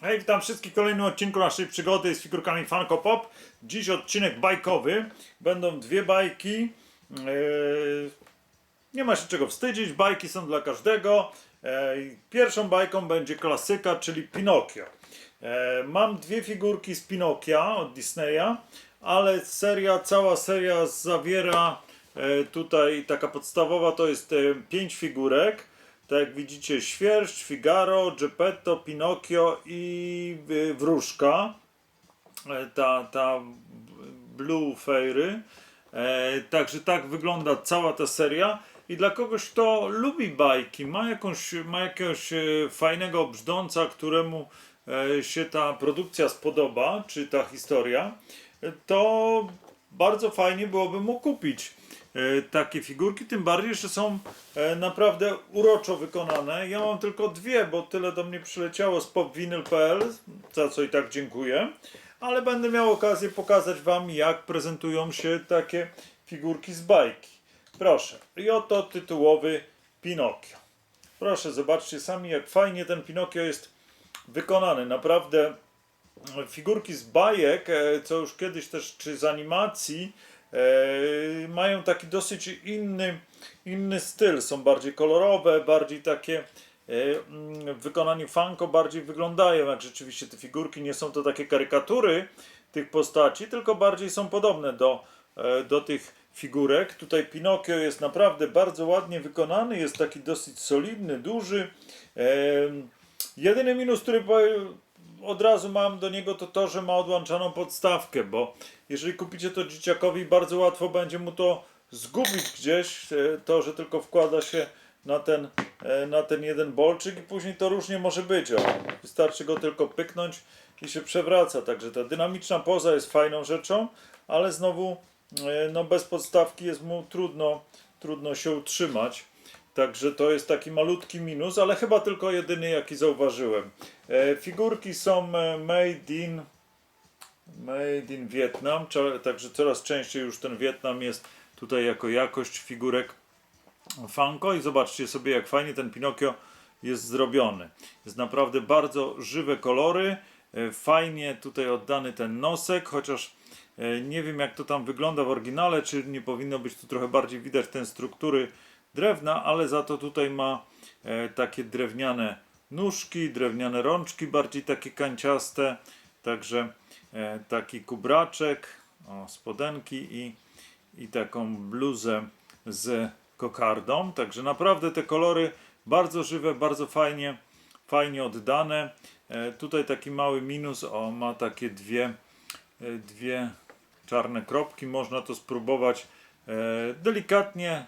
Hej, witam wszystkich w kolejnym odcinku naszej przygody z figurkami Funko Pop. Dziś odcinek bajkowy. Będą dwie bajki. Eee, nie ma się czego wstydzić, bajki są dla każdego. Eee, pierwszą bajką będzie klasyka, czyli Pinokio. Eee, mam dwie figurki z Pinokia od Disneya, ale seria, cała seria zawiera tutaj taka podstawowa to jest pięć figurek. Tak jak widzicie, Świerszcz, Figaro, Geppetto, Pinokio i y, Wróżka. E, Ta, ta Blue Fairy. E, także tak wygląda cała ta seria. I dla kogoś, kto lubi bajki, ma, jakąś, ma jakiegoś e, fajnego brzdąca, któremu się ta produkcja spodoba, czy ta historia, to bardzo fajnie byłoby mu kupić takie figurki, tym bardziej, że są e, naprawdę uroczo wykonane. Ja mam tylko dwie, bo tyle do mnie przyleciało z popvinyl.pl, za co i tak dziękuję. Ale będę miał okazję pokazać Wam, jak prezentują się takie figurki z bajki. Proszę, i oto tytułowy Pinokio. Proszę, zobaczcie sami, jak fajnie ten Pinokio jest wykonany. Naprawdę figurki z bajek, e, co już kiedyś też, czy z animacji, e, mają taki dosyć inny, inny styl. Są bardziej kolorowe, bardziej takie e, mm, w wykonaniu Funko bardziej wyglądają jak rzeczywiście te figurki. Nie są to takie karykatury tych postaci, tylko bardziej są podobne do, e, do tych figurek. Tutaj Pinokio jest naprawdę bardzo ładnie wykonany, jest taki dosyć solidny, duży. Jedyny minus, który od razu mam do niego, to to, że ma odłączaną podstawkę, bo jeżeli kupicie to dzieciakowi, bardzo łatwo będzie mu to zgubić gdzieś, e, to, że tylko wkłada się na ten, e, na ten jeden bolczyk i później to różnie może być. O, wystarczy go tylko pyknąć i się przewraca. Także ta dynamiczna poza jest fajną rzeczą, ale znowu e, no bez podstawki jest mu trudno, trudno się utrzymać. Także to jest taki malutki minus, ale chyba tylko jedyny jaki zauważyłem. E, figurki są e, made in made in Vietnam, także coraz częściej już ten Wietnam jest tutaj jako jakość figurek Funko i zobaczcie sobie jak fajnie ten Pinokio jest zrobiony. Jest naprawdę bardzo żywe kolory, e, fajnie tutaj oddany ten nosek, chociaż e, nie wiem jak to tam wygląda w oryginale, czy nie powinno być tu trochę bardziej widać ten struktury drewna, ale za to tutaj ma e, takie drewniane nóżki, drewniane rączki, bardziej takie kanciaste, także e, taki kubraczek, o, spodenki i, i taką bluzę z kokardą, także naprawdę te kolory bardzo żywe, bardzo fajnie, fajnie oddane. E, tutaj taki mały minus, o ma takie dwie, dwie czarne kropki, można to spróbować delikatnie,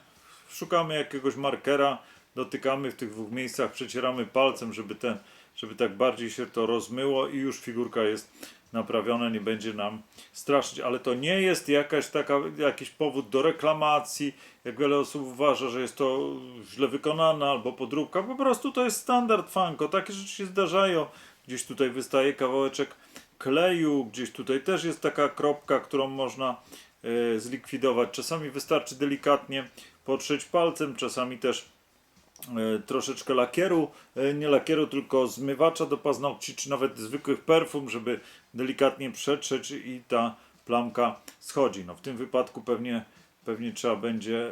szukamy jakiegoś markera, dotykamy w tych dwóch miejscach, przecieramy palcem, żeby, ten, żeby tak bardziej się to rozmyło i już figurka jest naprawiona, nie będzie nam straszyć, ale to nie jest jakaś taka, jakiś powód do reklamacji, jak wiele osób uważa, że jest to źle wykonane albo podróbka, po prostu to jest standard Funko, takie rzeczy się zdarzają, gdzieś tutaj wystaje kawałeczek kleju, gdzieś tutaj też jest taka kropka, którą można zlikwidować, czasami wystarczy delikatnie potrzeć palcem, czasami też e, troszeczkę lakieru, e, nie lakieru, tylko zmywacza do paznokci, czy nawet zwykłych perfum, żeby delikatnie przetrzeć i ta plamka schodzi. No w tym wypadku pewnie, pewnie trzeba będzie,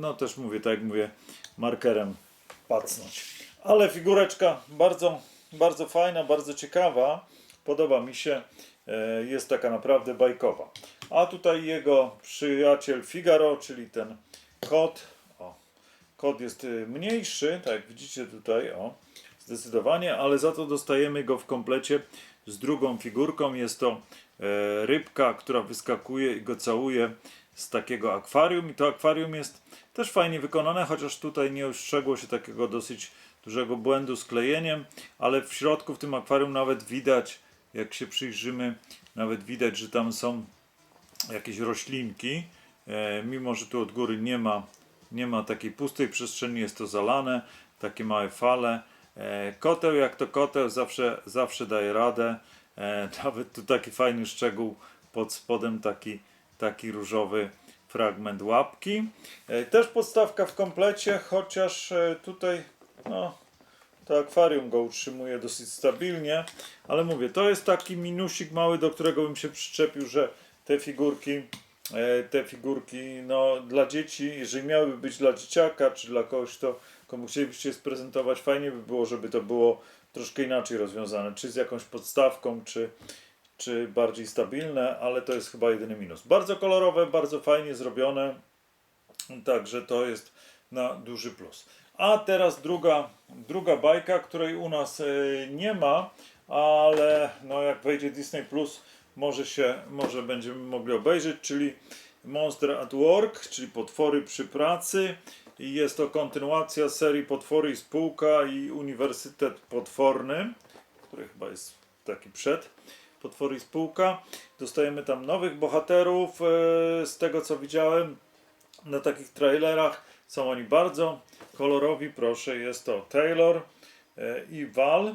no też mówię, tak jak mówię, markerem pacnąć. Ale figureczka bardzo, bardzo fajna, bardzo ciekawa, podoba mi się, e, jest taka naprawdę bajkowa. A tutaj jego przyjaciel Figaro, czyli ten kot, o, Kod jest y, mniejszy, tak jak widzicie tutaj, o, zdecydowanie, ale za to dostajemy go w komplecie z drugą figurką. Jest to e, rybka, która wyskakuje i go całuje z takiego akwarium. I to akwarium jest też fajnie wykonane, chociaż tutaj nie ustrzegło się takiego dosyć dużego błędu z klejeniem, ale w środku w tym akwarium nawet widać, jak się przyjrzymy, nawet widać, że tam są jakieś roślinki, e, mimo że tu od góry nie ma, nie ma takiej pustej przestrzeni, jest to zalane, takie małe fale. E, koteł jak to koteł zawsze, zawsze daje radę. E, nawet tu taki fajny szczegół pod spodem, taki, taki różowy fragment łapki. Też podstawka w komplecie, chociaż tutaj no, to akwarium go utrzymuje dosyć stabilnie, ale mówię, to jest taki minusik mały, do którego bym się przyczepił, że te figurki, e, te figurki, no dla dzieci, jeżeli miałyby być dla dzieciaka, czy dla kogoś, to komu chcielibyście sprezentować, fajnie by było, żeby to było troszkę inaczej rozwiązane, czy z jakąś podstawką, czy, czy bardziej stabilne, ale to jest chyba jedyny minus. Bardzo kolorowe, bardzo fajnie zrobione, także to jest na duży plus. A teraz druga, druga bajka, której u nas e, nie ma, ale no jak wejdzie Disney Plus, może się, może będziemy mogli obejrzeć, czyli Monster at Work, czyli Potwory przy pracy. I jest to kontynuacja serii Potwory i Spółka i Uniwersytet Potworny, który chyba jest taki przed. Potwory i Spółka. Dostajemy tam nowych bohaterów, e, z tego co widziałem na takich trailerach. Są oni bardzo kolorowi, proszę, jest to Taylor e, i Val.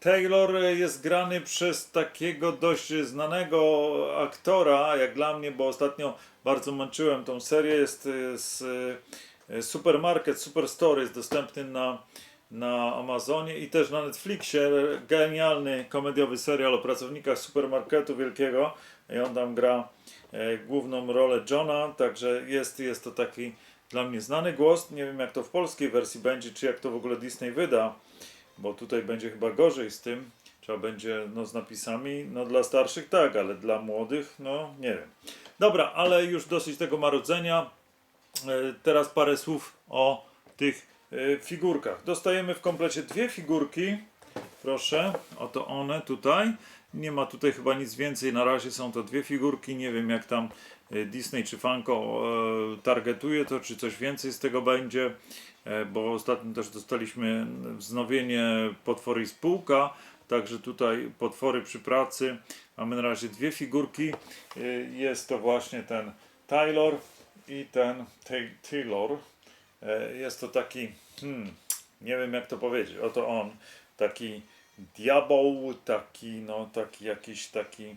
Taylor jest grany przez takiego dość znanego aktora, jak dla mnie, bo ostatnio bardzo męczyłem tą serię. Jest e, z e, Supermarket, Superstore jest dostępny na, na Amazonie i też na Netflixie. Genialny komediowy serial o pracownikach supermarketu wielkiego. I on tam gra e, główną rolę Johna, także jest, jest to taki dla mnie znany głos. Nie wiem jak to w polskiej wersji będzie, czy jak to w ogóle Disney wyda, bo tutaj będzie chyba gorzej z tym. Trzeba będzie no, z napisami. No dla starszych tak, ale dla młodych no nie wiem. Dobra, ale już dosyć tego marudzenia. E, Teraz parę słów o tych e, figurkach. Dostajemy w komplecie dwie figurki. Proszę, oto one tutaj. Nie ma tutaj chyba nic więcej. Na razie są to dwie figurki. Nie wiem jak tam Disney czy Funko e, targetuje to, czy coś więcej z tego będzie. E, bo ostatnio też dostaliśmy wznowienie Potwory i Spółka. Także tutaj potwory przy pracy. Mamy na razie dwie figurki. E, Jest to właśnie ten Taylor i ten Tay- Taylor. E, Jest to taki, hmm, nie wiem jak to powiedzieć, oto on, taki diabeł, taki, no, taki jakiś taki,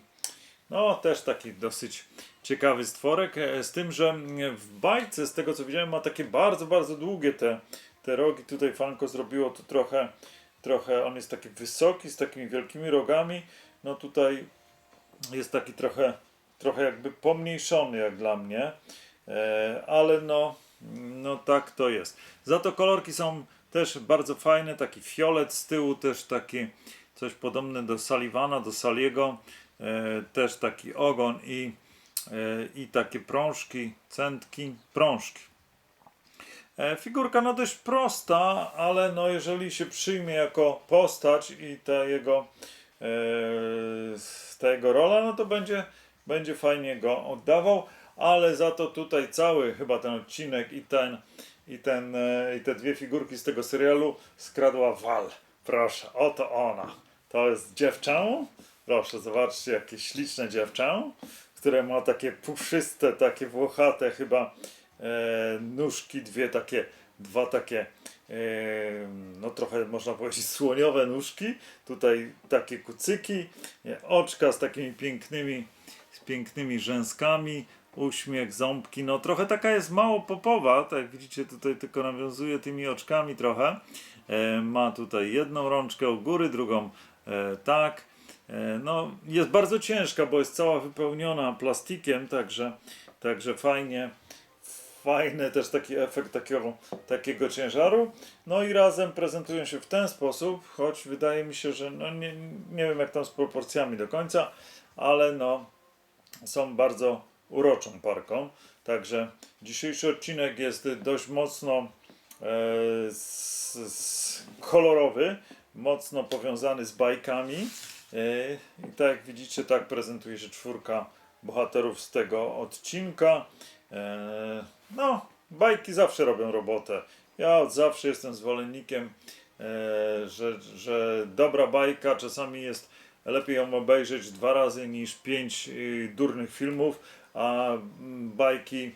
no, też taki dosyć ciekawy stworek, e, z tym, że mm, w bajce, z tego co widziałem, ma takie bardzo, bardzo długie te, te rogi, tutaj Fanko zrobiło to trochę, trochę, on jest taki wysoki, z takimi wielkimi rogami, no tutaj jest taki trochę, trochę jakby pomniejszony jak dla mnie, e, ale no, no tak to jest. Za to kolorki są też bardzo fajne, taki fiolet z tyłu, też taki coś podobne do Sullivana, do Saliego, też taki ogon i, e, i takie prążki, centki, prążki. E, Figurka no dość prosta, ale no jeżeli się przyjmie jako postać i ta jego, e, ta jego rola, no to będzie, będzie fajnie go oddawał, ale za to tutaj cały chyba ten odcinek i ten, i ten, e, i te dwie figurki z tego serialu skradła Wal. Proszę, oto ona. To jest dziewczę. Proszę, zobaczcie, jakie śliczne dziewczę, które ma takie puszyste, takie włochate chyba e, nóżki, dwie takie, dwa takie, e, no trochę można powiedzieć słoniowe nóżki, tutaj takie kucyki, oczka z takimi pięknymi, z pięknymi rzęskami, uśmiech, ząbki, no trochę taka jest mało popowa, tak jak widzicie tutaj tylko nawiązuje tymi oczkami trochę, e, ma tutaj jedną rączkę u góry, drugą e, tak, No, jest bardzo ciężka, bo jest cała wypełniona plastikiem, także, także fajnie, fajny też taki efekt takiego, takiego ciężaru. No i razem prezentują się w ten sposób, choć wydaje mi się, że no nie, nie wiem jak tam z proporcjami do końca, ale no są bardzo uroczą parką. Także dzisiejszy odcinek jest dość mocno e, kolorowy, mocno powiązany z bajkami. E, I tak jak widzicie, tak prezentuje się czwórka bohaterów z tego odcinka. E, No, bajki zawsze robią robotę. Ja od zawsze jestem zwolennikiem, e, że, że dobra bajka czasami jest lepiej ją obejrzeć dwa razy niż pięć durnych filmów, a mm, bajki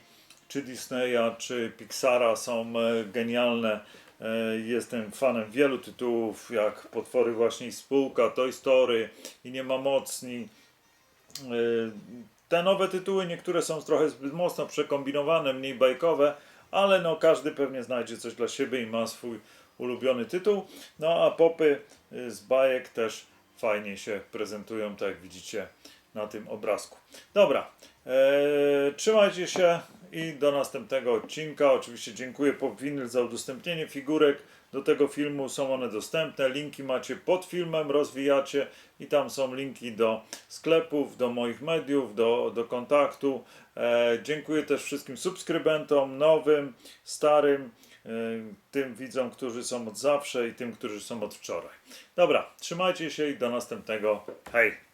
czy Disneya, czy Pixara są genialne. E, Jestem fanem wielu tytułów, jak Potwory właśnie Spółka, Toy Story i Nie ma mocni. E, Te nowe tytuły, niektóre są trochę zbyt mocno przekombinowane, mniej bajkowe, ale no każdy pewnie znajdzie coś dla siebie i ma swój ulubiony tytuł. No a popy y, z bajek też fajnie się prezentują, tak jak widzicie na tym obrazku. Dobra, eee, trzymajcie się i do następnego odcinka. Oczywiście dziękuję Pop Vinyl za udostępnienie figurek do tego filmu. Są one dostępne. Linki macie pod filmem, rozwijacie i tam są linki do sklepów, do moich mediów, do, do kontaktu. E, dziękuję też wszystkim subskrybentom, nowym, starym, e, tym widzom, którzy są od zawsze i tym, którzy są od wczoraj. Dobra, trzymajcie się i do następnego. Hej!